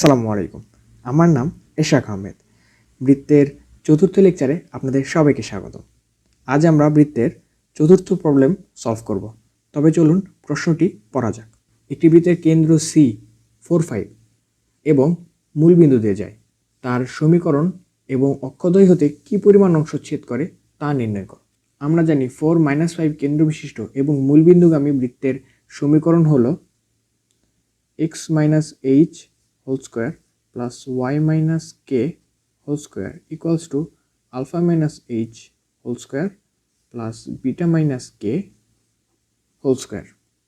আসসালামু আলাইকুম। আমার নাম এশাক আহমেদ। বৃত্তের চতুর্থ লেকচারে আপনাদের সবাইকে স্বাগত। আজ আমরা বৃত্তের চতুর্থ প্রবলেম সলভ করব। তবে চলুন প্রশ্নটি পড়া যাক। একটি বৃত্তের কেন্দ্র সি ফোর ফাইভ এবং মূলবিন্দু দিয়ে যায়। তার সমীকরণ এবং অক্ষদ্বয় হতে কী পরিমাণ অংশ ছেদ করে তা নির্ণয় করো। আমরা জানি ফোর মাইনাস ফাইভ কেন্দ্র বিশিষ্ট এবং মূলবিন্দুগামী বৃত্তের সমীকরণ হলো x minus h whole square plus y minus k whole square equals to alpha minus h whole square plus beta minus k whole square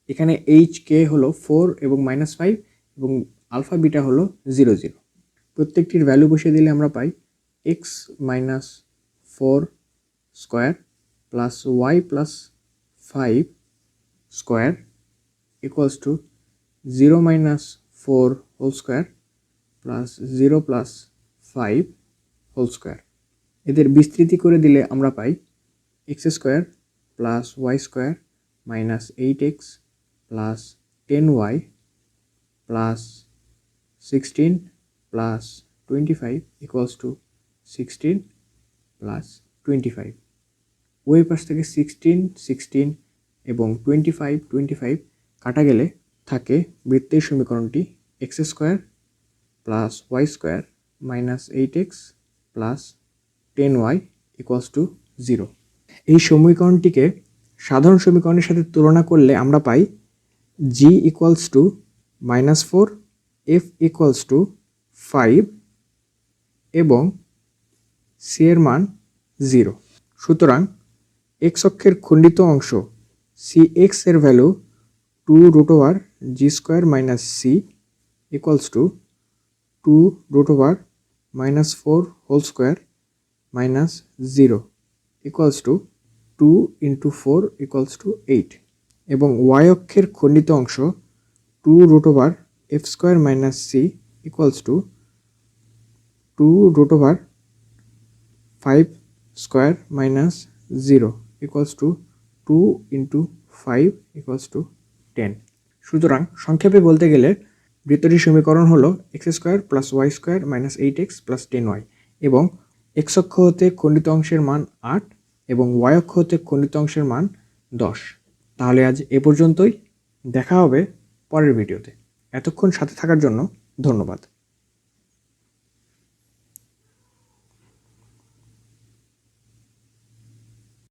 এখানে এইচ কে হলো ফোর এবং মাইনাস ফাইভ এবং আলফা বিটা হলো zero zero প্রত্যেকটির value বসিয়ে দিলে আমরা পাই x minus four square plus y plus five square equals to 0 minus 4 whole square plus 0 plus 5 whole square. এদের বিস্তৃতি করে দিলে আমরা পাই x square plus y square minus eight x plus ten y plus sixteen plus twenty five equals to sixteen plus twenty five ওই পাশ থেকে sixteen sixteen এবং twenty five twenty five কাটা গেলে থাকে বৃত্তের সমীকরণটি x square plus y square minus eight x plus ten y equals to zero এই সমীকরণটিকে সাধারণ সমীকরণের সাথে তুলনা করলে আমরা পাই g equals to minus four f equals to five এবং সি এর মান জিরো সুতরাং এক্স অক্ষের খণ্ডিত অংশ সি এক্সের value two root over g square minus c equals to two root over minus four whole square minus zero equals to two into four equals to eight এবং y অক্ষের খণ্ডিত অংশ two root over f square minus c equals to two root over five square minus zero equals to two into five equals to ten সুতরাং সংক্ষেপে বলতে গেলে বৃত্তটির সমীকরণ হলো x square plus y square minus eight x plus ten y এবং x অক্ষ হতে খণ্ডিত অংশের মান আট এবং ওয়াই অক্ষ হতে খণ্ডিত অংশের মান দশ। তাহলে আজ এ পর্যন্তই। দেখা হবে পরের ভিডিওতে। এতক্ষণ সাথে থাকার জন্য ধন্যবাদ।